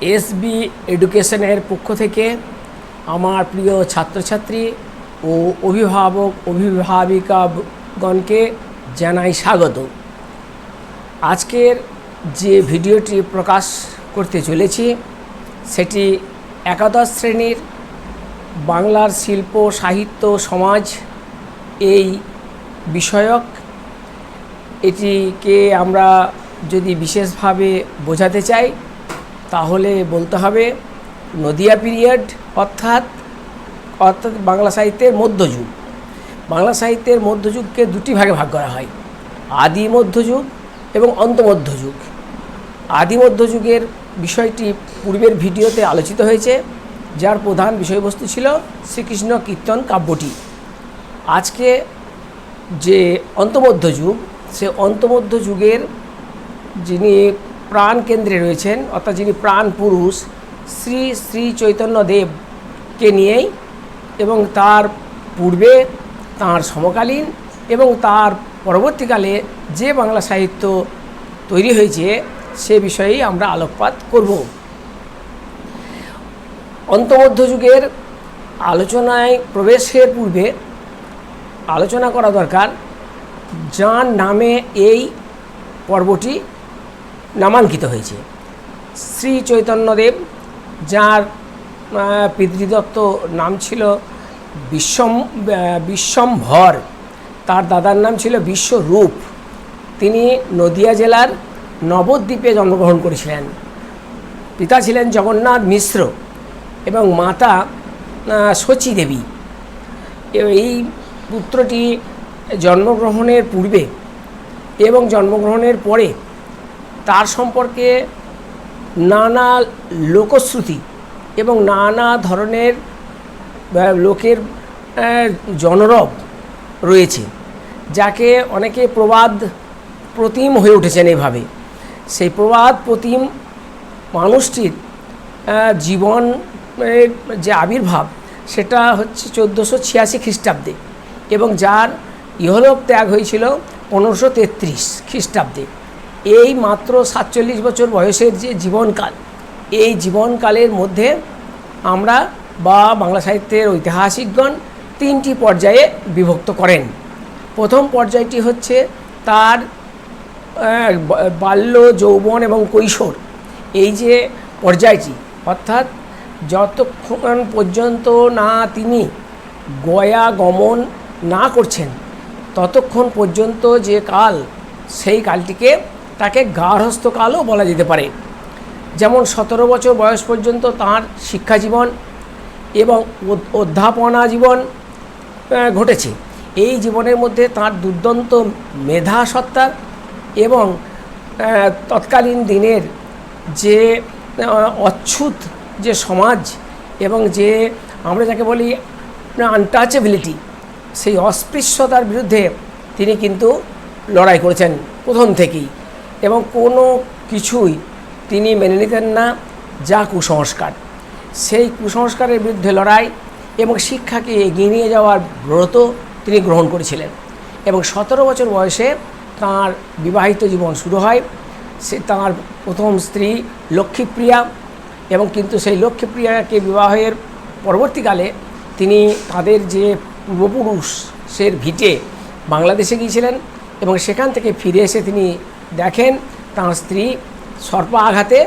SB এডুকেশনের পক্ষ থেকে আমার প্রিয় ছাত্রছাত্রী ও অভিভাবক, অভিভাবিকাগণকে জানাই স্বাগত। আজকের যে ভিডিওটি প্রকাশ করতে চলেছি, সেটি একাদশ শ্রেণির বাংলার শিল্প, সাহিত্য, সমাজ এই বিষয়ক। এটিকে আমরা যদি বিশেষভাবে বোঝাতে চাই তাহলে বলতে হবে নদিয়া পিরিয়ড অর্থাৎ অর্থাৎ বাংলা সাহিত্যের মধ্যযুগ। বাংলা সাহিত্যের মধ্যযুগকে দুটি ভাগে ভাগ করা হয়, আদি মধ্যযুগ এবং অন্তমধ্যযুগ আদি মধ্যযুগের বিষয়টি পূর্বের ভিডিওতে আলোচিত হয়েছে, যার প্রধান বিষয়বস্তু ছিল শ্রীকৃষ্ণ কীর্তন কাব্যটি। আজকে যে অন্তমধ্যযুগ, সে অন্তমধ্যযুগের যিনি প্রাণ কেন্দ্রে রয়েছেন, অর্থাৎ যিনি প্রাণ পুরুষ, শ্রী শ্রী চৈতন্য দেবকে নিয়েই এবং তার পূর্বে, তার সমকালীন এবং তার পরবর্তীকালে যে বাংলা সাহিত্য তৈরি হয়েছে, সে বিষয়েই আমরা আলোকপাত করব। অন্তমধ্যযুগের আলোচনায় প্রবেশের পূর্বে আলোচনা করা দরকার। যার নামে এই পর্বটি নামাঙ্কিত হয়েছে। শ্রী চৈতন্যদেব, যার পিতৃদত্ত নাম ছিল বিশ্বম বিশ্বম্ভর, তার দাদার নাম ছিল বিশ্বরূপ। তিনি নদিয়া জেলার নবদ্বীপে জন্মগ্রহণ করেছিলেন। পিতা ছিলেন জগন্নাথ মিশ্র এবং মাতা শচী দেবী। এই পুত্রটি জন্মগ্রহণের পূর্বে এবং জন্মগ্রহণের পরে তার সম্পর্কে নানা লোকশ্রুতি এবং নানা ধরনের লোকের জনরব রয়েছে, যাকে অনেকে প্রবাদ প্রতিম হয়ে উঠেছেন এভাবে। সেই প্রবাদ প্রতিম মানুষটির জীবন যে আবির্ভাব, সেটা হচ্ছে চোদ্দোশো ছিয়াশি খ্রিস্টাব্দে এবং যার ইহলোক ত্যাগ হয়েছিল পনেরোশো তেত্রিশ খ্রিস্টাব্দে। এই মাত্র সাতচল্লিশ বছর বয়সের যে জীবনকাল, এই জীবনকালের মধ্যে আমরা বা বাংলা সাহিত্যের ঐতিহাসিকগণ তিনটি পর্যায়ে বিভক্ত করেন। প্রথম পর্যায়টি হচ্ছে তার বাল্য, যৌবন এবং কৈশোর। এই যে পর্যায়টি, অর্থাৎ যতক্ষণ পর্যন্ত না তিনি গয়া গমন না করছেন, ততক্ষণ পর্যন্ত যে কাল, সেই কালটিকে তাকে গার্হস্থ্যকালও বলা যেতে পারে। যেমন সতেরো বছর বয়স পর্যন্ত তাঁর শিক্ষা জীবন এবং অধ্যাপনা জীবন ঘটেছে। এই জীবনের মধ্যে তার দুর্দান্ত মেধা সত্তা এবং তৎকালীন দিনের যে অচ্ছুত যে সমাজ এবং যে আমরা যাকে বলি আনটাচেবিলিটি সেই অস্পৃশ্যতার বিরুদ্ধে তিনি কিন্তু লড়াই করেছেন প্রথম থেকেই। এবং কোনো কিছুই তিনি মেনে নিতেন না, যা কুসংস্কার। সেই কুসংস্কারের বিরুদ্ধে লড়াই এবং শিক্ষাকে এগিয়ে নিয়ে যাওয়ার ব্রত তিনি গ্রহণ করেছিলেন এবং সতেরো বছর বয়সে তাঁর বিবাহিত জীবন শুরু হয়। সে তাঁর প্রথম স্ত্রী লক্ষ্মীপ্রিয়া এবং কিন্তু সেই লক্ষ্মীপ্রিয়াকে বিবাহের পরবর্তীকালে তিনি তাদের যে পূর্বপুরুষের ভিটে বাংলাদেশে গিয়েছিলেন এবং সেখান থেকে ফিরে এসে তিনি দেখেন তাঁর স্ত্রী সর্প আঘাতে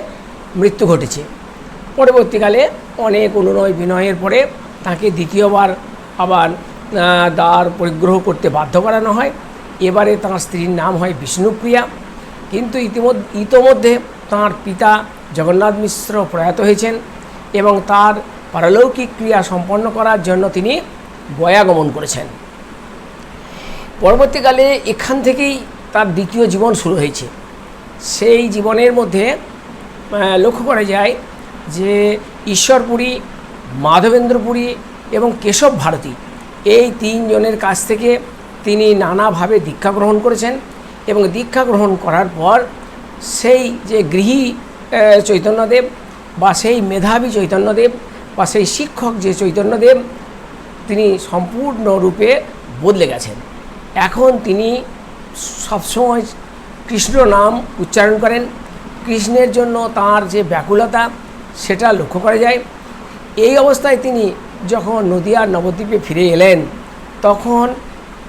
মৃত্যু ঘটেছে। পরবর্তীকালে অনেক অনুনয় বিনয়ের পরে তাকে দ্বিতীয়বার আবার দ্বার পরিগ্রহ করতে বাধ্য করানো হয়। এবারে তাঁর স্ত্রীর নাম হয় বিষ্ণুপ্রিয়া। কিন্তু ইতিমধ্যে, ইতোমধ্যে তাঁর পিতা জগন্নাথ মিশ্র প্রয়াত হয়েছেন এবং তার পারলৌকিক ক্রিয়া সম্পন্ন করার জন্য তিনি গয়া গমন করেছেন। পরবর্তীকালে এখান থেকেই তার দ্বিতীয় জীবন শুরু হয়েছে। সেই জীবনের মধ্যে লক্ষ্য করা যায় যে ঈশ্বরপুরী, মাধবেন্দ্রপুরী এবং কেশব ভারতী এই তিনজনের কাছ থেকে তিনি নানাভাবে দীক্ষা গ্রহণ করেছেন এবং দীক্ষা গ্রহণ করার পর সেই যে গৃহী চৈতন্যদেব বা সেই মেধাবী চৈতন্যদেব বা সেই শিক্ষক যে চৈতন্যদেব, তিনি সম্পূর্ণরূপে বদলে গেছেন। এখন তিনি সবসময় কৃষ্ণ নাম উচ্চারণ করেন। কৃষ্ণের জন্য তার যে ব্যাকুলতা, সেটা লক্ষ্য করা যায়। এই অবস্থায় তিনি যখন নদিয়ার নবদ্বীপে ফিরে এলেন, তখন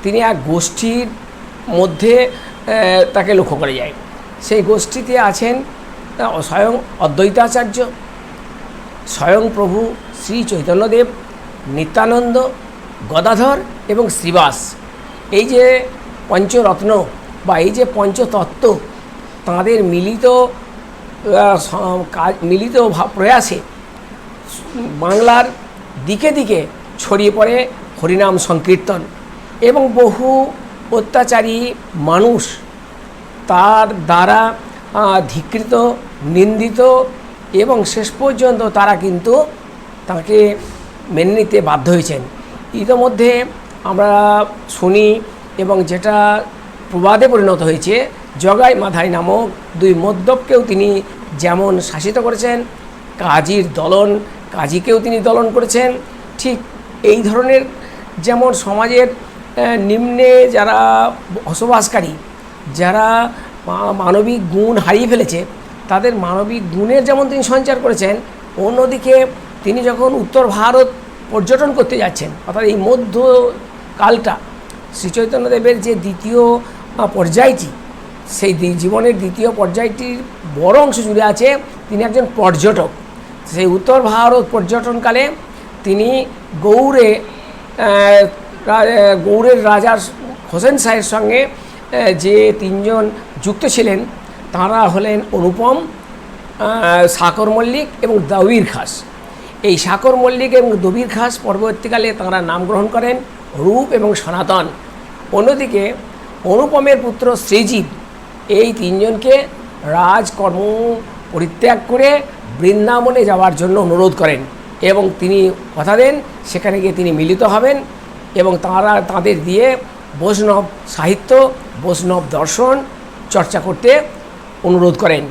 তিনি এক গোষ্ঠীর মধ্যে তাকে লক্ষ্য করা যায়। সেই গোষ্ঠীতে আছেন স্বয়ং অদ্বৈতাচার্য, স্বয়ং প্রভু শ্রী চৈতন্যদেব, নিত্যানন্দ, গদাধর এবং শ্রীবাস। এই যে পঞ্চরত্ন বা এই যে পঞ্চতত্ত্ব, তাঁদের মিলিত কাজ- মিলিত প্রয়াসে বাংলার দিকে দিকে ছড়িয়ে পড়ে হরিনাম সংকীর্তন এবং বহু অত্যাচারী মানুষ তার দ্বারা ধিকৃত, নিন্দিত এবং শেষ পর্যন্ত তারা কিন্তু তাকে মেনে নিতে বাধ্য হয়েছেন। ইতোমধ্যে আমরা শুনি এবং যেটা প্রবাদে পরিণত হয়েছে, জগাই মাধাই নামক দুই মদ্যপকেও তিনি যেমন শাসিত করেছেন, কাজীর দলন, কাজীকেও তিনি দলন করেছেন, ঠিক এই ধরনের যেমন সমাজের নিম্নে যারা বসবাসকারী, যারা মানবিক গুণ হারিয়ে ফেলেছে, তাদের মানবিক গুণের যেমন তিনি সঞ্চার করেছেন, অন্যদিকে তিনি যখন উত্তর ভারত পর্যটন করতে যাচ্ছেন, অর্থাৎ এই মধ্যকালটা শ্রীচৈতন্যদেবের যে দ্বিতীয় পর্যায়টি, সেই জীবনের দ্বিতীয় পর্যায়টির বড় অংশ জুড়ে আছে তিনি একজন পর্যটক। সেই উত্তর ভারত পর্যটনকালে তিনি গৌড়ে গৌড়ের রাজার হোসেন শাহের সঙ্গে যে তিনজন যুক্ত ছিলেন, তাঁরা হলেন অনুপম সাকর মল্লিক এবং দবির খাস এই সাকর মল্লিক এবং দবির খাস পরবর্তীকালে তাঁরা নাম গ্রহণ করেন রূপ এবং সনাতন। অন্যদিকে অনুপমের পুত্র শ্রীজীব এই তিনজনকে রাজকর্ম পরিত্যাগ করে বৃন্দাবনে যাওয়ার জন্য অনুরোধ করেন এবং তিনি কথা দেন, সেখানে গিয়ে তিনি মিলিত হবেন এবং তারা তাদের দিয়ে বৈষ্ণব সাহিত্য, বৈষ্ণব দর্শন চর্চা করতে অনুরোধ করেন।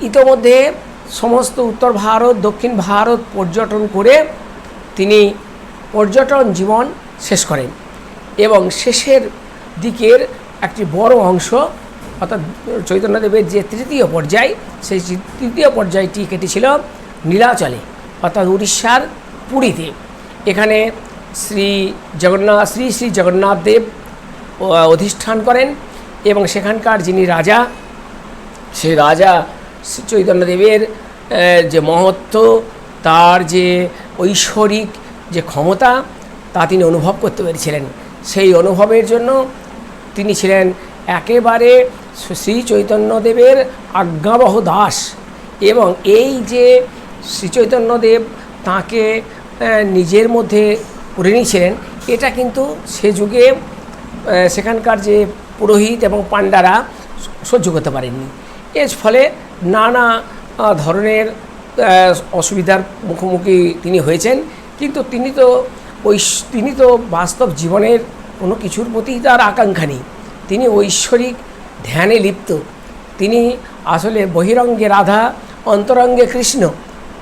ইতোমধ্যে সমস্ত উত্তর ভারত, দক্ষিণ ভারত পর্যটন করে তিনি পর্যটন জীবন শেষ করেন। এবং শেষের দিকের একটি বড় অংশ, অর্থাৎ চৈতন্যদেবের যে তৃতীয় পর্যায়, সেই তৃতীয় পর্যায়টি কেটেছিল নীলাচলে, অর্থাৎ উড়িষ্যার পুরীতে। এখানে শ্রী জগন্নাথ শ্রী শ্রী জগন্নাথ দেব অধিষ্ঠান করেন এবং সেখানকার যিনি রাজা, সেই রাজা শ্রী চৈতন্যদেবের যে মহত্ব, তার যে ঐশ্বরিক যে ক্ষমতা তা তিনি অনুভব করতে পেরেছিলেন। সেই অনুভবের জন্য তিনি ছিলেন একেবারে শ্রী চৈতন্যদেবের আজ্ঞাবহ দাস এবং এই যে শ্রী চৈতন্যদেব তাঁকে নিজের মধ্যে করে নিয়েছিলেন, এটা কিন্তু সে যুগে সেখানকার যে পুরোহিত এবং পাণ্ডারা সহ্য করতে পারেননি। এর ফলে নানা ধরনের অসুবিধার মুখোমুখি তিনি হয়েছেন। কিন্তু তিনি তো ঐশ- তিনি তো বাস্তব জীবনের কোনো কিছুর প্রতি তার আকাঙ্ক্ষা নেই। তিনি ঐশ্বরিক ধ্যানে লিপ্ত। তিনি আসলে বহিরঙ্গে রাধা, অন্তরঙ্গে কৃষ্ণ।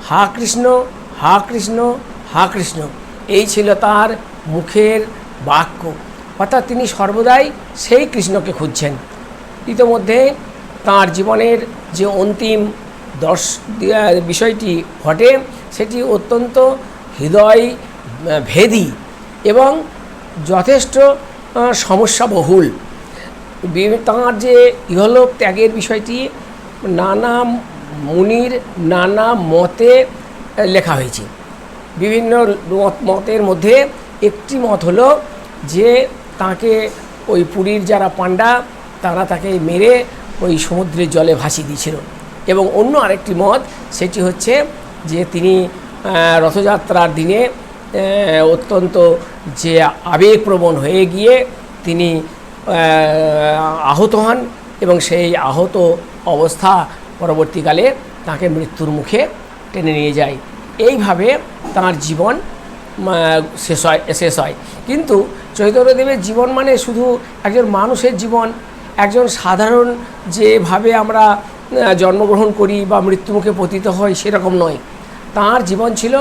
হা কৃষ্ণ হা কৃষ্ণ হা কৃষ্ণ। এই ছিল তার মুখের বাক্য। অর্থাৎ তিনি সর্বদাই সেই কৃষ্ণকে খুঁজছেন। ইতোমধ্যে তার জীবনের যে অন্তিম দর্শ বিষয়টি ঘটে, সেটি অত্যন্ত হৃদয় ভেদী এবং যথেষ্ট আহ, সমস্যাবহুল। বি- তাঁর যে ইহলোক ত্যাগের বিষয়টি নানা মুনির নানা মতে লেখা হয়েছে। বিভিন্ন মত মতের মধ্যে একটি মত হলো যে তাকে ওই পুরীর যারা পাণ্ডা তারা তাকে মেরে ওই সমুদ্রের জলে ভাসিয়ে দিয়েছিল। এবং অন্য আরেকটি মত সেটি হচ্ছে যে তিনি রথযাত্রার দিনে অত্যন্ত যে আবেগপ্রবণ হয়ে গিয়ে তিনি আহত হন এবং সেই আহত অবস্থা পরবর্তীকালে তাকে মৃত্যুর মুখে টেনে নিয়ে যায়। এইভাবে তাঁর জীবন শেষ হয় শেষ হয়। কিন্তু চৈতন্যদেবের জীবন মানে শুধু একজন মানুষের জীবন, একজন সাধারণ যেভাবে আমরা জন্মগ্রহণ করি বা মৃত্যুমুখে পতিত হই সেরকম নয়। তাঁর জীবন ছিল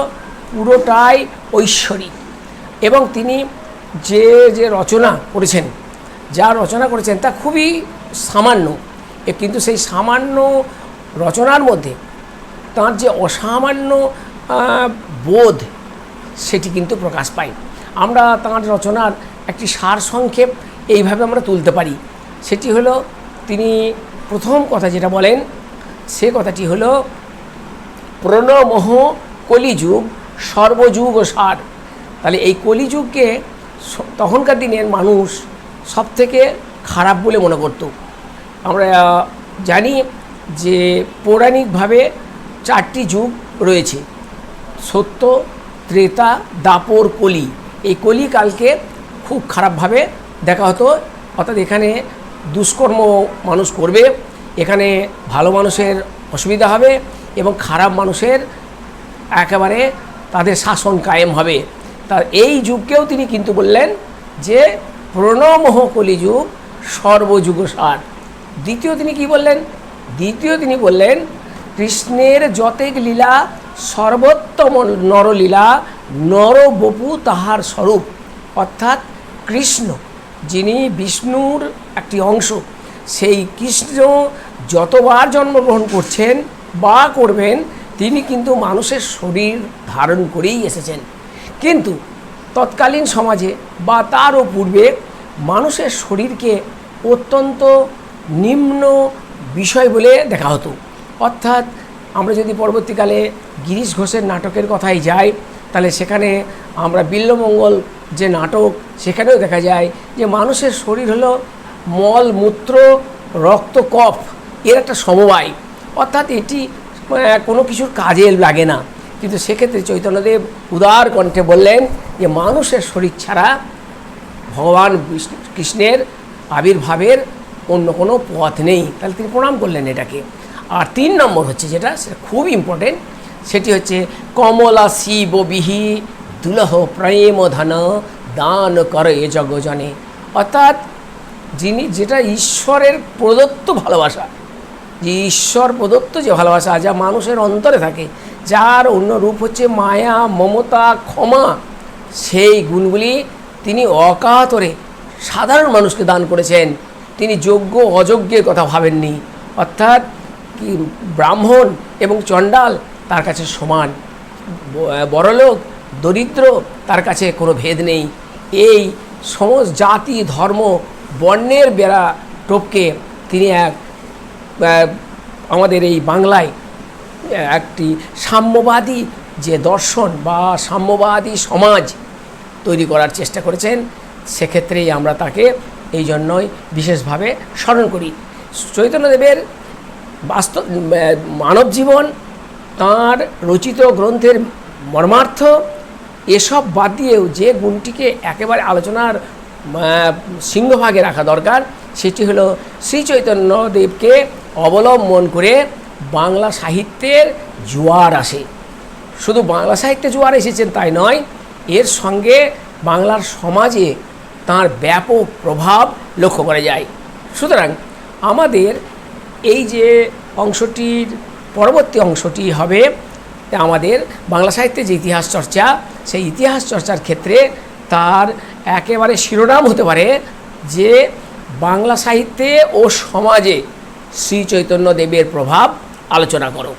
পুরোটাই ঐশ্বরিক এবং তিনি যে যে রচনা করেছেন, যা রচনা করেছেন তা খুবই সামান্য। কিন্তু সেই সামান্য রচনার মধ্যে তার যে অসামান্য বোধ, সেটি কিন্তু প্রকাশ পায়। আমরা তাঁর রচনার একটি সার সংক্ষেপ এইভাবে আমরা তুলতে পারি। সেটি হলো, তিনি প্রথম কথা যেটা বলেন, সে কথাটি হলো প্রণমোহ কলিযুগ সর্বযুগ ও সার তাহলে এই কলিযুগকে তখনকার দিনের মানুষ সব থেকে খারাপ বলে মনে করত। আমরা জানি যে পৌরাণিকভাবে চারটি যুগ রয়েছে। সত্য, ত্রেতা, দাপর, কলি। এই কলিকালকে খুব খারাপভাবে দেখা হতো। অর্থাৎ এখানে দুষ্কর্ম মানুষ করবে, এখানে ভালো মানুষের অসুবিধা হবে এবং খারাপ মানুষের একেবারে তাদের শাসন কায়েম হবে। তার এই যুগকেও তিনি কিন্তু বললেন যে, প্রণমহ কলিযুগ সর্বযুগ সার দ্বিতীয় তিনি কি বললেন? দ্বিতীয় তিনি বললেন, কৃষ্ণের যতেক লীলা, সর্বোত্তম নরলীলা নর বপু তাহার স্বরূপ। অর্থাৎ কৃষ্ণ, যিনি বিষ্ণুর একটি অংশ, সেই কৃষ্ণ যতবার জন্মগ্রহণ করছেন বা করবেন তিনি কিন্তু মানুষের শরীর ধারণ করেই এসেছেন। কিন্তু তৎকালীন সমাজে বা তারও পূর্বে মানুষের শরীরকে অত্যন্ত নিম্ন বিষয় বলে দেখা হতো। অর্থাৎ আমরা যদি পরবর্তীকালে গিরিশ ঘোষের নাটকের কথাই যাই, তাহলে সেখানে আমরা বিল্লমঙ্গল যে নাটক, সেখানেও দেখা যায় যে মানুষের শরীর হলো মল, মূত্র, রক্ত, কফ, এর একটা সমবায়। অর্থাৎ এটি কোনো কিছুর কাজে লাগে না। কিন্তু সেক্ষেত্রে চৈতন্যদেব উদার কণ্ঠে বললেন যে, মানুষের শরীর ছাড়া ভগবান কৃষ্ণের আবির্ভাবের অন্য কোনো পথ নেই। তাহলে তিনি প্রণাম করলেন এটাকে। আর তিন নম্বর হচ্ছে যেটা, সেটা খুব ইম্পর্টেন্ট সেটি হচ্ছে, কমলা শিব বিহি দুলহ প্রেম ধন দান করে জগজনে। অর্থাৎ যিনি, যেটা ঈশ্বরের প্রদত্ত ভালোবাসা যে ঈশ্বর প্রদত্ত যে ভালোবাসা, যা মানুষের অন্তরে থাকে, যার অন্য রূপ হচ্ছে মায়া, মমতা, ক্ষমা, সেই গুণগুলি তিনি অকাতরে সাধারণ মানুষকে দান করেছেন। তিনি যোগ্য, অযোগ্যের কথা ভাবেননি। অর্থাৎ ব্রাহ্মণ এবং চণ্ডাল তার কাছে সমান। বড়লোক, দরিদ্র তার কাছে কোনো ভেদ নেই। এই সমস্ত জাতি, ধর্ম, বর্ণের বেড়া টোপকে তিনি এক আমাদের এই বাংলায় একটি সাম্যবাদী যে দর্শন বা সাম্যবাদী সমাজ তৈরি করার চেষ্টা করেছেন, সেক্ষেত্রেই আমরা তাকে এই জন্যই বিশেষভাবে স্মরণ করি। চৈতন্যদেবের বাস্তব মানব জীবন, তাঁর রচিত গ্রন্থের মর্মার্থ, এসব বাদ দিয়েও যে গুণটিকে একেবারে আলোচনার সিংহভাগে রাখা দরকার, সেটি হলো শ্রী চৈতন্যদেবকে অবলম্বন করে বাংলা সাহিত্যের জোয়ার আসে। শুধু বাংলা সাহিত্যে জোয়ার এসেছেন তাই নয়, এর সঙ্গে বাংলার সমাজে তার ব্যাপক প্রভাব লক্ষ্য করা যায়। সুতরাং আমাদের এই যে অংশটির পরবর্তী অংশটি হবে আমাদের বাংলা সাহিত্যে যে ইতিহাস চর্চা, সেই ইতিহাস চর্চার ক্ষেত্রে তার একেবারে শিরোনাম হতে পারে যে বাংলা সাহিত্যে ও সমাজে শ্রী চৈতন্য দেবের প্রভাব আলোচনা করো।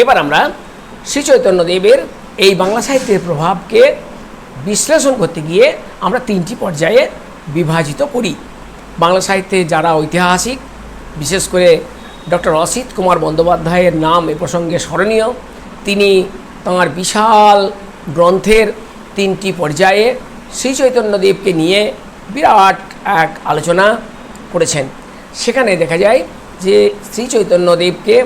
এবার আমরা শ্রী চৈতন্যদেবের এই বাংলা সাহিত্যের প্রভাবকে বিশ্লেষণ করতে গিয়ে আমরা তিনটি পর্যায়ে বিভাজিত করি। বাংলা সাহিত্যে যারা ঐতিহাসিক, বিশেষ করে ডক্টর অসিত কুমার বন্দ্যোপাধ্যায়ের নাম এ প্রসঙ্গে স্মরণীয়, তিনি তাঁর বিশাল গ্রন্থের তিনটি পর্যায়ে শ্রী চৈতন্যদেবকে নিয়ে বিরাট এক আলোচনা করেছেন। সেখানে দেখা যায় যে শ্রী চৈতন্যদেবকে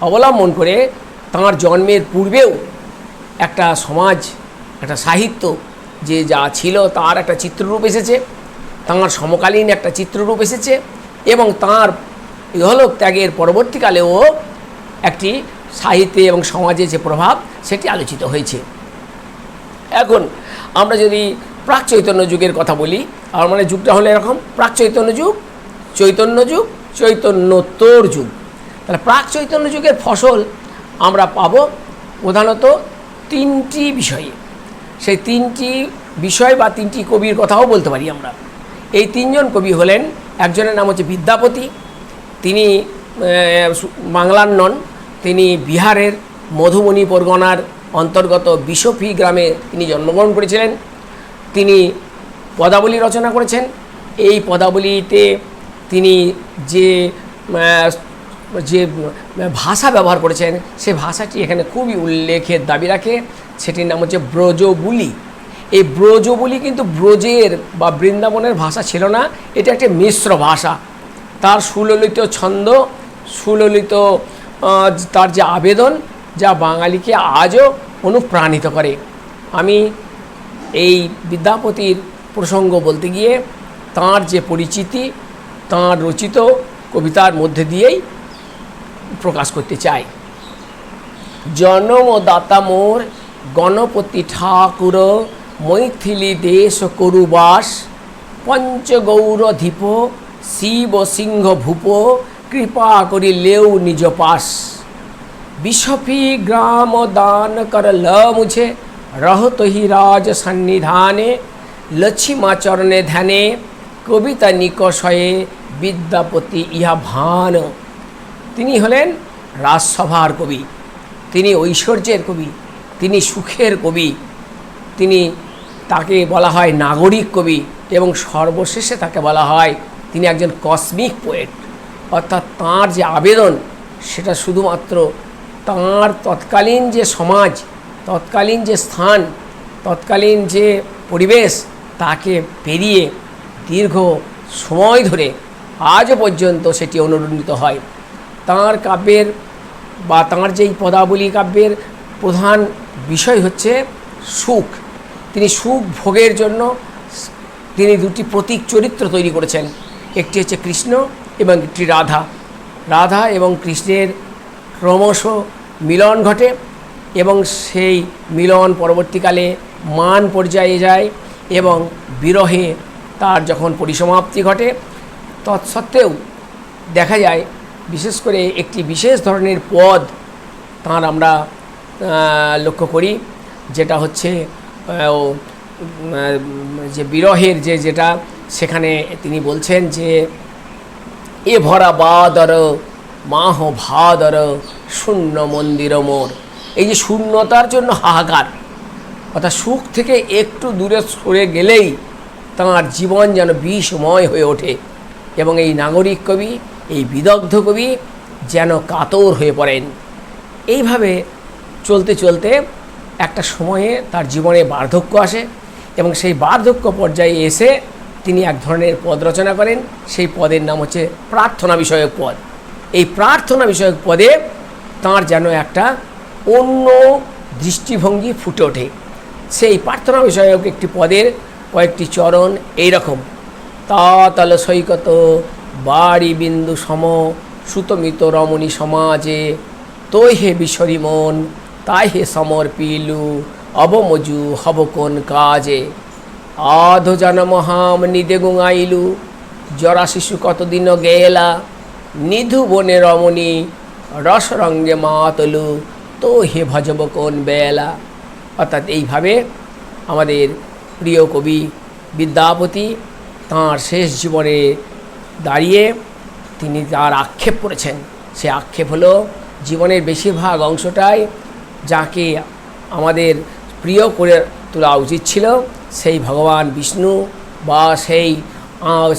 অবলম্বন করে তাঁর জন্মের পূর্বেও একটা সমাজ, একটা সাহিত্য যে যা ছিল তার একটা চিত্ররূপ এসেছে, তাঁর সমকালীন একটা চিত্ররূপ এসেছে এবং তাঁর ইহলোক ত্যাগের পরবর্তীকালেও একটি সাহিত্যে এবং সমাজে যে প্রভাব সেটি আলোচিত হয়েছে। এখন আমরা যদি প্রাক চৈতন্য যুগের কথা বলি আমার মানে যুগটা হলো এরকম, প্রাক চৈতন্য যুগ চৈতন্য যুগ, চৈতন্যোত্তর যুগ। তাহলে প্রাক চৈতন্য যুগের ফসল আমরা পাবো প্রধানত তিনটি বিষয়ে। সেই তিনটি বিষয় বা তিনটি কবির কথাও বলতে পারি আমরা। এই তিনজন কবি হলেন, একজনের নাম হচ্ছে বিদ্যাপতি, তিনি বাংলার নন তিনি বিহারের মধুমণি পরগনার অন্তর্গত বিশফি গ্রামে তিনি জন্মগ্রহণ করেছিলেন। তিনি পদাবলী রচনা করেছেন। এই পদাবলীতে তিনি যে যে ভাষা ব্যবহার করেছেন, সে ভাষাটি এখানে খুবই উল্লেখের দাবি রাখে। সেটির নাম হচ্ছে ব্রজবুলি। এই ব্রজবুলি কিন্তু ব্রজের বা বৃন্দাবনের ভাষা ছিল না, এটা একটি মিশ্র ভাষা। তার সুললিত ছন্দ, সুললিত তার যে আবেদন, যা বাঙালিকে আজও অনুপ্রাণিত করে। আমি এই বিদ্যাপতির প্রসঙ্গ বলতে গিয়ে, তার যে পরিচিতি তাঁর রচিত কবিতার মধ্যে দিয়েই প্রকাশ করতে চাই। জনমদাতা মোর, গণপতি ঠাকুর, মৈথিলি দেশ করুবাস পঞ্চগৌরধীপ শিব সিংহ ভূপ, কৃপা করিলেও নিজ পাশ বিশফি গ্রাম দান ল মুঝে রহত হি রাজ সন্নিধানে লছিমা ধ্যানে কবিতা নিকষয়ে বিদ্যাপতি ইহা ভান। তিনি হলেন রাজসভার কবি, তিনি ঐশ্বর্যের কবি, তিনি সুখের কবি, তিনি তাকে বলা হয় নাগরিক কবি এবং সর্বশেষে তাকে বলা হয় তিনি একজন কসমিক পোয়েট অর্থাৎ তাঁর যে আবেদন, সেটা শুধুমাত্র তাঁর তৎকালীন যে সমাজ, তৎকালীন যে স্থান, তৎকালীন যে পরিবেশ, তাকে পেরিয়ে দীর্ঘ সময় ধরে আজও পর্যন্ত সেটি অনুরণিত হয়। তাঁর কাব্যের বা তাঁর যেই পদাবলী কাব্যের প্রধান বিষয় হচ্ছে সুখ। তিনি সুখ ভোগের জন্য তিনি দুটি প্রতীক চরিত্র তৈরি করেছেন। একটি হচ্ছে কৃষ্ণ এবং একটি রাধা। রাধা এবং কৃষ্ণের ক্রমশ মিলন ঘটে এবং সেই মিলন পরবর্তীকালে মান পর্যায়ে যায় এবং বিরহে তার যখন পরিসমাপ্তি ঘটে, তৎসত্ত্বেও দেখা যায়, বিশেষ করে একটি বিশেষ ধরনের পদ তাঁর আমরা লক্ষ্য করি, যেটা হচ্ছে যে বিরহের যে যেটা, সেখানে তিনি বলছেন যে, এ ভরা বাদর, মাহ ভাদর, শূন্য মন্দির মোর। এই যে শূন্যতার জন্য হাহাকার, অর্থাৎ সুখ থেকে একটু দূরে সরে গেলেই তাঁর জীবন যেন বিষময় হয়ে ওঠে এবং এই নাগরিক কবি, এই বিদগ্ধ কবি যেন কাতর হয়ে পড়েন। এইভাবে চলতে চলতে একটা সময়ে তার জীবনে বার্ধক্য আসে এবং সেই বার্ধক্য পর্যায়ে এসে তিনি এক ধরনের পদ রচনা করেন। সেই পদের নাম হচ্ছে প্রার্থনা বিষয়ক পদ। এই প্রার্থনা বিষয়ক পদে তাঁর যেন একটা অন্য দৃষ্টিভঙ্গি ফুটে ওঠে। সেই প্রার্থনা বিষয়ক একটি পদের কয়েকটি চরণ এইরকম। তাতল সৈকত, বাড়ি বিন্দু সম, সুতমিত রমণী সমাজে তৈ হে বিশ্বরী মন তাই হে সমর্পিলু, অবমজু হব কোন কাজে। আধ জনমহাম নিদে গুঙাইলু, জরা শিশু কতদিন গেলা, নিধু বনে রমণী, রস রঙ্গে মাতলু তো হে ভজব কোন বেলা। অর্থাৎ এইভাবে আমাদের প্রিয় কবি বিদ্যাপতি তাঁর শেষ জীবনে দাঁড়িয়ে তিনি তার আক্ষেপ করেছেন। সে আক্ষেপ হলো, জীবনের বেশিরভাগ অংশটাই যাকে আমাদের প্রিয় করে তোলা উচিত ছিল, সেই ভগবান বিষ্ণু বা সেই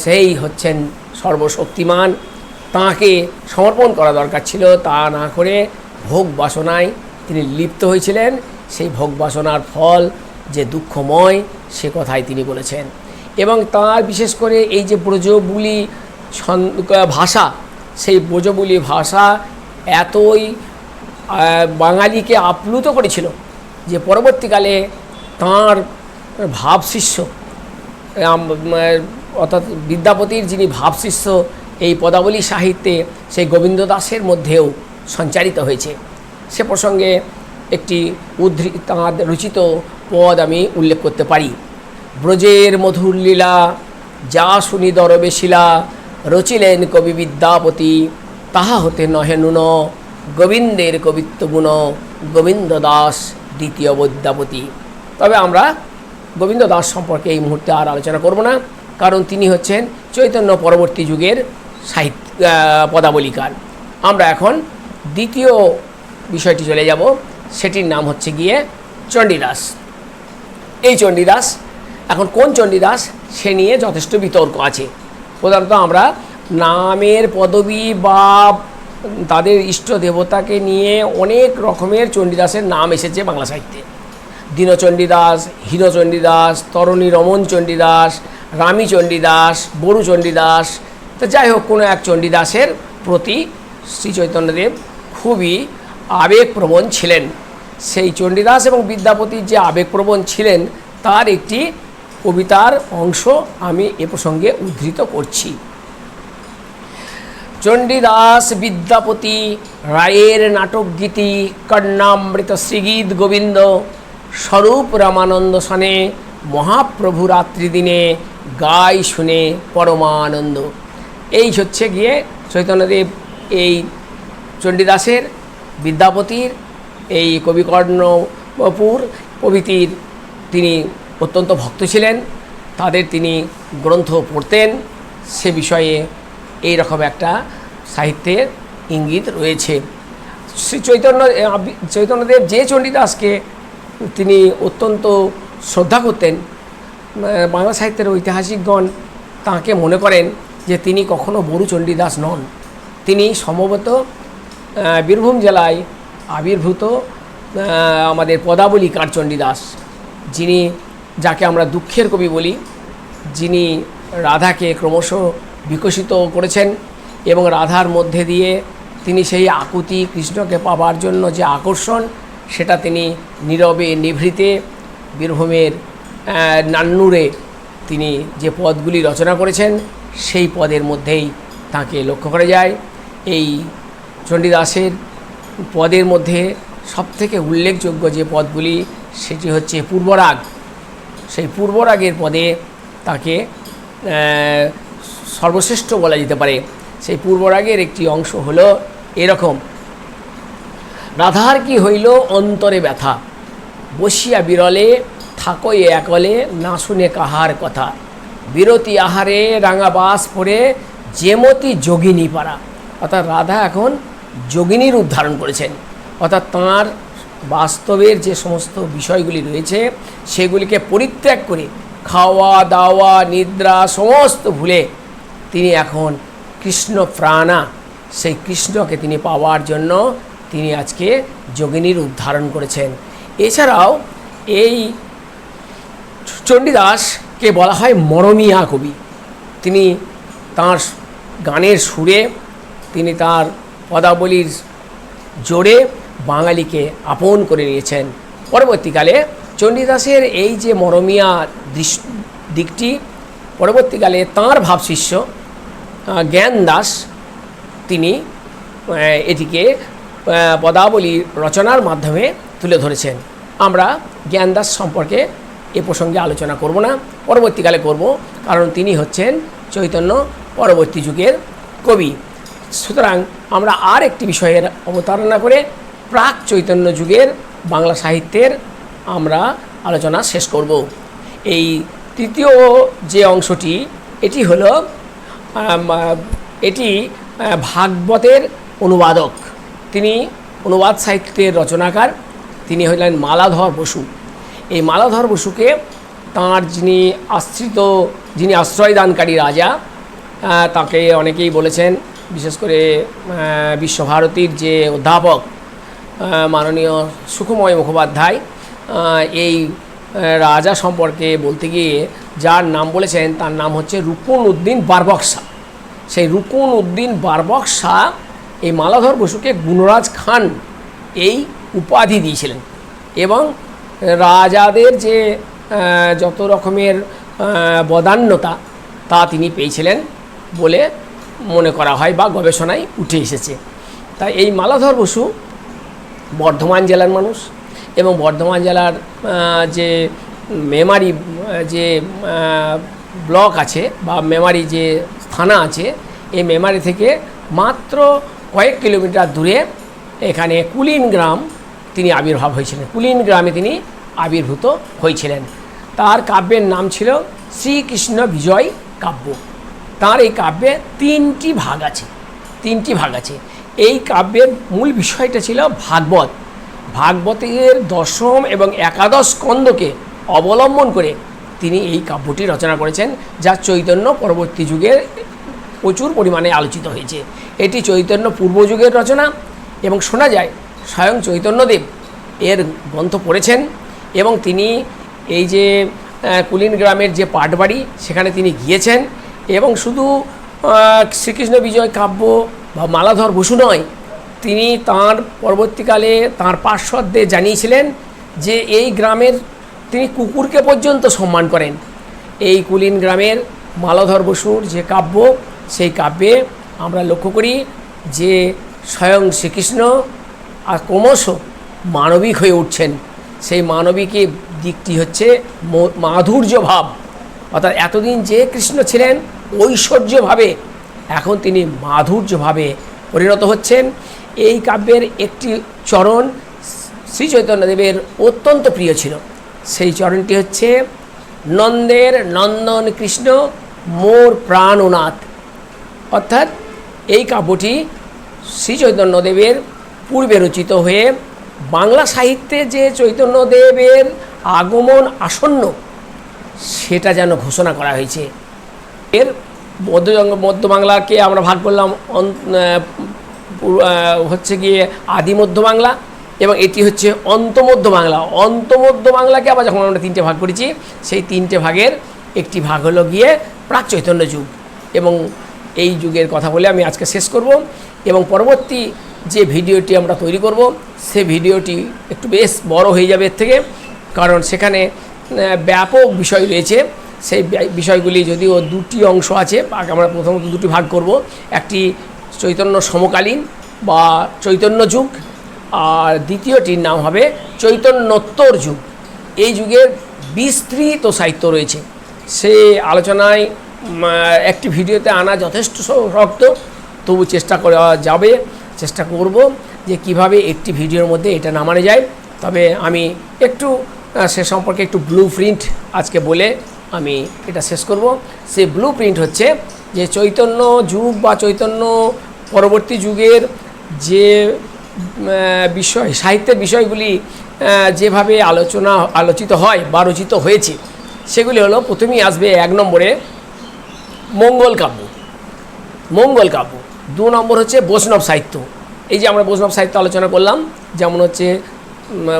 সেই হচ্ছেন সর্বশক্তিমান। তাঁকে সমর্পণ করা দরকার ছিল, তা না করে ভোগ বাসনায় তিনি লিপ্ত হয়েছিলেন। সেই ভোগ বাসনার ফল যে দুঃখময় সে কথাই তিনি বলেছেন। এবং তার বিশেষ করে এই যে ব্রজবুলি ভাষা, সেই ব্রজবুলি ভাষা এতই বাঙালিকে আপ্লুত করেছিল যে পরবর্তীকালে তাঁর ভাবশিষ্য অর্থাৎ বিদ্যাপতির যিনি ভাবশিষ্য এই পদাবলী সাহিত্যে, সেই গোবিন্দ দাসের মধ্যেও সঞ্চারিত হয়েছে। সে প্রসঙ্গে একটি উদ্ধৃ, তাঁর রচিত পদ আমি উল্লেখ করতে পারি। ব্রজের মধুর লীলা যা শুনি দরবে শিলা, রচিলেন কবি বিদ্যাপতি, তাহা হতে নহে নুন, গোবিন্দের কবিত্ব গুণ, গোবিন্দ দাস দ্বিতীয় বিদ্যাপতি। তবে আমরা গোবিন্দ দাস সম্পর্কে এই মুহূর্তে আর আলোচনা করব না, কারণ তিনি হচ্ছেন চৈতন্য পরবর্তী যুগের সাহিত্য পদাবলিকার। আমরা এখন দ্বিতীয় বিষয়টি চলে যাব, সেটির নাম হচ্ছে গিয়ে চণ্ডীদাস। এই চণ্ডীদাস, এখন কোন চণ্ডীদাস? সে নিয়ে যথেষ্ট বিতর্ক আছে। প্রধানত আমরা নামের পদবী বা তাদের ইষ্ট দেবতাকে নিয়ে অনেক রকমের চণ্ডীদাসের নাম এসেছে বাংলা সাহিত্যে। দীনচণ্ডীদাস হীনচণ্ডীদাস তরণী রমন চণ্ডীদাস, রামী চণ্ডীদাস বড়ু চণ্ডীদাস। তো যাই হোক, কোনো এক চণ্ডীদাসের প্রতি শ্রী চৈতন্যদেব খুবই আবেগপ্রবণ ছিলেন। সেই চণ্ডীদাস এবং বিদ্যাপতির যে আবেগপ্রবণ ছিলেন, তার একটি কবিতার অংশ আমি এ প্রসঙ্গে উদ্ধৃত করছি। চণ্ডীদাস বিদ্যাপতি, রায়ের নাটক গীতি কর্ণামৃত শ্রীগীত গোবিন্দ, স্বরূপ রামানন্দ সনে, মহাপ্রভু রাত্রি দিনে গাই শুনে পরমানন্দ। এই হচ্ছে গিয়ে চৈতন্যদেব এই চণ্ডীদাসের, বিদ্যাপতির এই কবিকর্ণপুর প্রভৃতির তিনি অত্যন্ত ভক্ত ছিলেন, তাদের তিনি গ্রন্থ পড়তেন, সে বিষয়ে এই রকম একটা সাহিত্যের ইঙ্গিত রয়েছে। শ্রী চৈতন্য চৈতন্যদেব যে চণ্ডীদাসকে তিনি অত্যন্ত শ্রদ্ধা করতেন। বাংলা সাহিত্যের ঐতিহাসিকগণ তাঁকে মনে করেন যে তিনি কখনো বড়ু চণ্ডীদাস নন। তিনি সম্ভবত বীরভূম জেলায় আবির্ভূত আমাদের পদাবলী কারচণ্ডীদাস যিনি, যাকে আমরা দুঃখের কবি বলি, যিনি রাধাকে ক্রমশ বিকশিত করেছেন এবং রাধার মধ্যে দিয়ে তিনি সেই আকুতি কৃষ্ণকে পাবার জন্য যে আকর্ষণ, সেটা তিনি নীরবে, নিভৃতে বীরভূমের নান্নুরে তিনি যে পদগুলি রচনা করেছেন, সেই পদের মধ্যেই তাকে লক্ষ্য করা যায়। এই চণ্ডীদাসের পদের মধ্যে সবথেকে উল্লেখযোগ্য যে পদগুলি, সেটি হচ্ছে পূর্বরাগ। সেই পূর্বরাগের পদে তাকে সর্বশ্রেষ্ঠ বলা যেতে পারে। সেই পূর্বরাগের একটি অংশ হলো এরকম, রাধার কি হইল অন্তরে ব্যথা? বসিয়া বিরলে, থাকই একলে, না শুনে কাহার কথা? বিরতি আহারে রাঙা বাস পরে, যেমতি যোগিনী পাড়া। অর্থাৎ রাধা এখন যোগিনীর রূপ ধারণ করেছেন অর্থাৎ তাঁর বাস্তবের যে সমস্ত বিষয়গুলি রয়েছে, সেগুলিকে পরিত্যাগ করে খাওয়া, দাওয়া, নিদ্রা সমস্ত ভুলে তিনি এখন কৃষ্ণ প্রাণা। সেই কৃষ্ণকে তিনি পাওয়ার জন্য তিনি আজকে যোগিনীর উদ্ধারণ করেছেন। এছাড়াও এই চণ্ডীদাসকে বলা হয় মরমিয়া কবি। তিনি তাঁর গানের সুরে, তিনি তার পদাবলীর জোরে বাঙালিকে আপন করে নিয়েছেন। পরবর্তীকালে চণ্ডীদাসের এই যে মরমিয়া দিকটি, পরবর্তীকালে তাঁর ভাবশিষ্য জ্ঞান দাস তিনি এটিকে পদাবলী রচনার মাধ্যমে তুলে ধরেছেন। আমরা জ্ঞানদাস সম্পর্কে এ প্রসঙ্গে আলোচনা করব না, পরবর্তীকালে করব, কারণ তিনি হচ্ছেন চৈতন্য পরবর্তী যুগের কবি। সুতরাং আমরা আর একটি বিষয়ের অবতারণা করে প্রাক চৈতন্য যুগের বাংলা সাহিত্যের আমরা আলোচনা শেষ করব। এই তৃতীয় যে অংশটি, এটি হলো এটি ভাগবতের অনুবাদক। তিনি অনুবাদ সাহিত্যের রচনাকার, তিনি হলেন মালাধর বসু। এই মালাধর বসুকে তাঁর যিনি আশ্রিত, যিনি আশ্রয়দানকারী রাজা তাকে অনেকেই বলেছেন বিশেষ করে বিশ্বভারতীর যে অধ্যাপক মাননীয় সুখময় মুখোপাধ্যায় এই রাজা সম্পর্কে বলতে গিয়ে যার নাম বলেছেন, তার নাম হচ্ছে রুকুন উদ্দিন বারবক শাহ সেই রুকুন উদ্দিন বারবক শাহ এই মালাধর বসুকে গুণরাজ খান এই উপাধি দিয়েছিলেন এবং রাজাদের যে যত রকমের বদান্যতা তা তিনি পেয়েছিলেন বলে মনে করা হয় বা গবেষণায় উঠে এসেছে। তাই এই মালাধর বসু বর্ধমান জেলার মানুষ এবং বর্ধমান জেলার যে মেমারি, যে ব্লক আছে বা মেমারি যে থানা আছে, এই মেমারি থেকে মাত্র কয়েক কিলোমিটার দূরে এখানে কুলিন গ্রাম তিনি আবির্ভাব হয়েছিলেন। কুলিন গ্রামে তিনি আবির্ভূত হয়েছিলেন। তার কাব্যের নাম ছিল শ্রীকৃষ্ণ বিজয় কাব্য। তার এই কাব্যে তিনটি ভাগ আছে, তিনটি ভাগ আছে। এই কাব্যের মূল বিষয়টা ছিল ভাগবত। ভাগবতের দশম এবং একাদশ স্কন্দকে অবলম্বন করে তিনি এই কাব্যটি রচনা করেছেন, যা চৈতন্য পরবর্তী যুগে প্রচুর পরিমাণে আলোচিত হয়েছে। এটি চৈতন্য পূর্বযুগের রচনা এবং শোনা যায় স্বয়ং চৈতন্যদেব এর গ্রন্থ পড়েছেন এবং তিনি এই যে কুলিন গ্রামের যে পাটবাড়ি, সেখানে তিনি গিয়েছেন। এবং শুধু শ্রীকৃষ্ণ বিজয় কাব্য বা মালাধর বসু নয়, তিনি তার পরবর্তীকালে তার পার্শ্বদের জানিয়েছিলেন যে এই গ্রামের তিনি কুকুরকে পর্যন্ত সম্মান করেন। এই কুলিন গ্রামের মালাধর বসুর যে কাব্য, সেই কাব্যে আমরা লক্ষ্য করি যে স্বয়ং শ্রীকৃষ্ণ আর ক্রমশ মানবিক হয়ে উঠছেন। সেই মানবিক দিকটি হচ্ছে মাধুর্য ভাব। অর্থাৎ এতদিন যে কৃষ্ণ ছিলেন ঐশ্বর্যভাবে, এখন তিনি মাধুর্যভাবে পরিণত হচ্ছেন। এই কাব্যের একটি চরণ শ্রী চৈতন্যদেবের অত্যন্ত প্রিয় ছিল। সেই চরণটি হচ্ছে, নন্দের নন্দন কৃষ্ণ, মোর প্রাণনাথ। অর্থাৎ এই কাব্যটি শ্রী চৈতন্যদেবের পূর্বে রচিত হয়ে বাংলা সাহিত্যে যে চৈতন্যদেবের আগমন আসন্ন, সেটা যেন ঘোষণা করা হয়েছে। এর মধ্য মধ্য বাংলাকে আমরা ভাগ করলাম হচ্ছে গিয়ে আদি মধ্য বাংলা এবং এটি হচ্ছে অন্তমধ্য বাংলা অন্তমধ্য বাংলাকে আবার যখন আমরা তিনটে ভাগ করেছি, সেই তিনটে ভাগের একটি ভাগ হলো গিয়ে প্রাক চৈতন্য যুগ। এবং এই যুগের কথা বলে আমি আজকে শেষ করব এবং পরবর্তী যে ভিডিওটি আমরা তৈরি করব, সে ভিডিওটি একটু বেশ বড় হয়ে যাবে এর থেকে, কারণ সেখানে ব্যাপক বিষয় রয়েছে। সেই বিষয়গুলি যদিও দুটি অংশ আছে আমরা প্রথমত দুটি ভাগ করব। একটি চৈতন্য সমকালীন বা চৈতন্য যুগ, আর দ্বিতীয়টির নাম হবে চৈতন্যোত্তর যুগ। এই যুগের বিস্তৃত সাহিত্য রয়েছে। সে আলোচনায় একটি ভিডিওতে আনা যথেষ্ট শক্ত তবু চেষ্টা করা যাবে, চেষ্টা করব যে কীভাবে একটি ভিডিওর মধ্যে এটা নামানো যায়। তবে আমি একটু সে সম্পর্কে একটু ব্লু প্রিন্ট আজকে বলে আমি এটা শেষ করব। সেই ব্লু প্রিন্ট হচ্ছে যে চৈতন্য যুগ বা চৈতন্য পরবর্তী যুগের যে বিষয়, সাহিত্যের বিষয়গুলি যেভাবে আলোচনা, আলোচিত হয় বা রচিত হয়েছে, সেগুলি হলো প্রথমেই আসবে এক নম্বরে মঙ্গল কাব্য। মঙ্গল কাব্য। দু নম্বর হচ্ছে বৈষ্ণব সাহিত্য। এই যে আমরা বৈষ্ণব সাহিত্য আলোচনা করলাম, যেমন হচ্ছে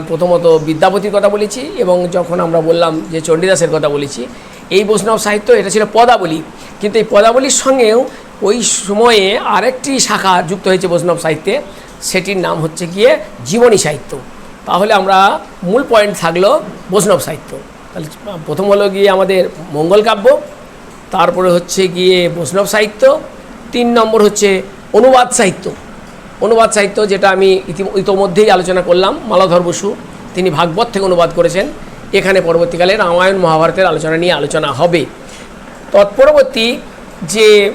প্রথমত বিদ্যাপতির কথা বলেছি এবং যখন আমরা বললাম যে চণ্ডীদাসের কথা বলেছি, এই বৈষ্ণব সাহিত্য এটা ছিল পদাবলী। কিন্তু এই পদাবলীর সঙ্গেও ওই সময়ে আরেকটি শাখা যুক্ত হয়েছে বৈষ্ণব সাহিত্যে, সেটির নাম হচ্ছে গিয়ে জীবনী সাহিত্য। তাহলে আমরা মূল পয়েন্ট থাকল বৈষ্ণব সাহিত্য। তাহলে প্রথম হলো গিয়ে আমাদের মঙ্গল কাব্য, তারপরে হচ্ছে গিয়ে বৈষ্ণব সাহিত্য, তিন নম্বর হচ্ছে অনুবাদ সাহিত্য। অনুবাদ সাহিত্য যেটা আমি ইতি- ইতোমধ্যেই আলোচনা করলাম, মালাধর বসু, তিনি ভাগবত থেকে অনুবাদ করেছেন। এখানে পরবর্তীকালে রামায়ণ মহাভারতের আলোচনা নিয়ে আলোচনা হবে। তৎপরবর্তী যে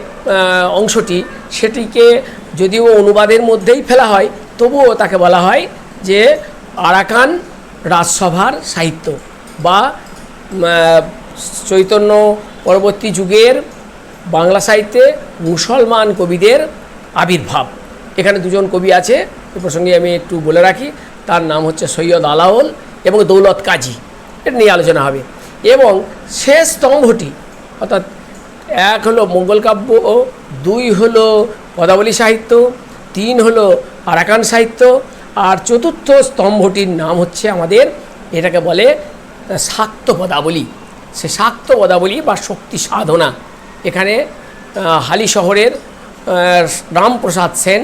অংশটি, সেটিকে যদিও অনুবাদের মধ্যেই ফেলা হয়, তবুও তাকে বলা হয় যে আরাকান রাজসভার সাহিত্য বা চৈতন্য পরবর্তী যুগের বাংলা সাহিত্যে মুসলমান কবিদের আবির্ভাব। এখানে দুজন কবি আছে, এ প্রসঙ্গে আমি একটু বলে রাখি। তার নাম হচ্ছে সৈয়দ আলাওল এবং দৌলত কাজী। এটা নিয়ে আলোচনা হবে। এবং শেষ স্তম্ভটি, অর্থাৎ এক হলো মঙ্গল কাব্য, দুই হলো পদাবলী সাহিত্য, তিন হলো আরাকান সাহিত্য, আর চতুর্থ স্তম্ভটির নাম হচ্ছে আমাদের এটাকে বলে শাক্ত পদাবলী। সে শাক্ত পদাবলী বা শক্তি সাধনা। এখানে হালি শহরের রামপ্রসাদ সেন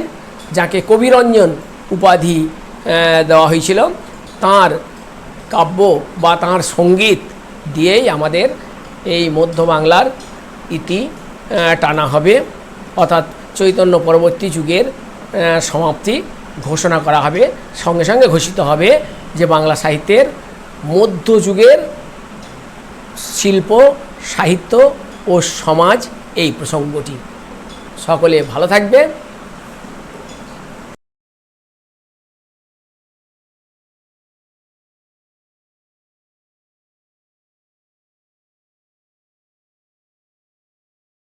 যাকে কবিরঞ্জন উপাধি দেওয়া হয়েছিল, তার কাব্য বা তাঁর সংগীত দিয়েই আমাদের এই মধ্য বাংলার ইতি টানা হবে। অর্থাৎ চৈতন্য পরবর্তী যুগের সমাপ্তি ঘোষণা করা হবে। সঙ্গে সঙ্গে ঘোষিত হবে যে বাংলা সাহিত্যের মধ্যযুগের শিল্প, সাহিত্য ও সমাজ এই প্রসঙ্গটি। সকলে ভালো থাকবে।